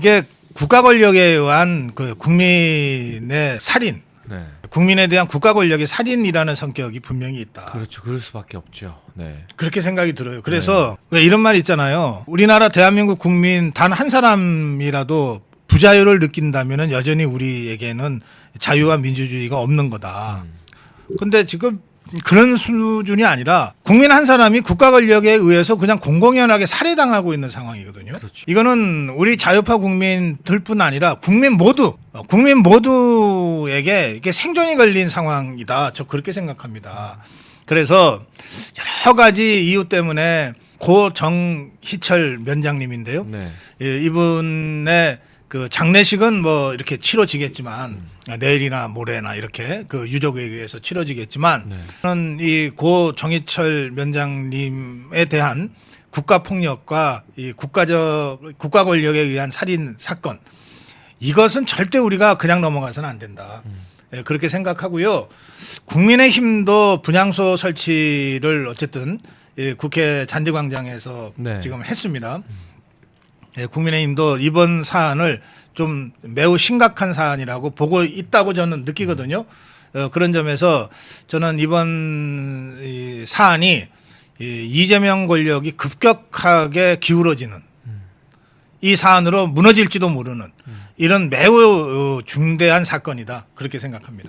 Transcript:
이게 국가 권력에 의한 그 국민의 살인, 네. 국민에 대한 국가 권력의 살인이라는 성격이 분명히 있다. 그렇죠. 그럴 수밖에 없죠. 네. 그렇게 생각이 들어요. 그래서 왜 이런 말 있잖아요. 우리나라 대한민국 국민 단 한 사람이라도 부자유를 느낀다면 여전히 우리에게는 자유와 민주주의가 없는 거다. 근데 지금 그런 수준이 아니라 국민 한 사람이 국가 권력에 의해서 그냥 공공연하게 살해당하고 있는 상황이거든요. 그렇죠. 이거는 우리 자유파 국민들뿐 아니라 국민 모두 어, 국민 모두에게 이게 생존이 걸린 상황이다. 저 그렇게 생각합니다. 그래서 여러 가지 이유 때문에 고 정희철 면장님인데요. 네. 예, 이분의 그 장례식은 뭐 이렇게 치러지겠지만 내일이나 모레나 이렇게 그 유족에 의해서 치러지겠지만 네. 저는 이 고 정희철 면장님에 대한 국가 폭력과 이 국가적 국가 권력에 의한 살인 사건 이것은 절대 우리가 그냥 넘어가서는 안 된다. 예, 그렇게 생각하고요. 국민의힘도 분향소 설치를 어쨌든 예, 국회 잔디광장에서 네. 지금 했습니다. 예, 국민의힘도 이번 사안을 좀 매우 심각한 사안이라고 보고 있다고 저는 느끼거든요. 어, 그런 점에서 저는 이번 이 사안이 이 이재명 권력이 급격하게 기울어지는 이 사안으로 무너질지도 모르는 이런 매우 어, 중대한 사건이다 그렇게 생각합니다.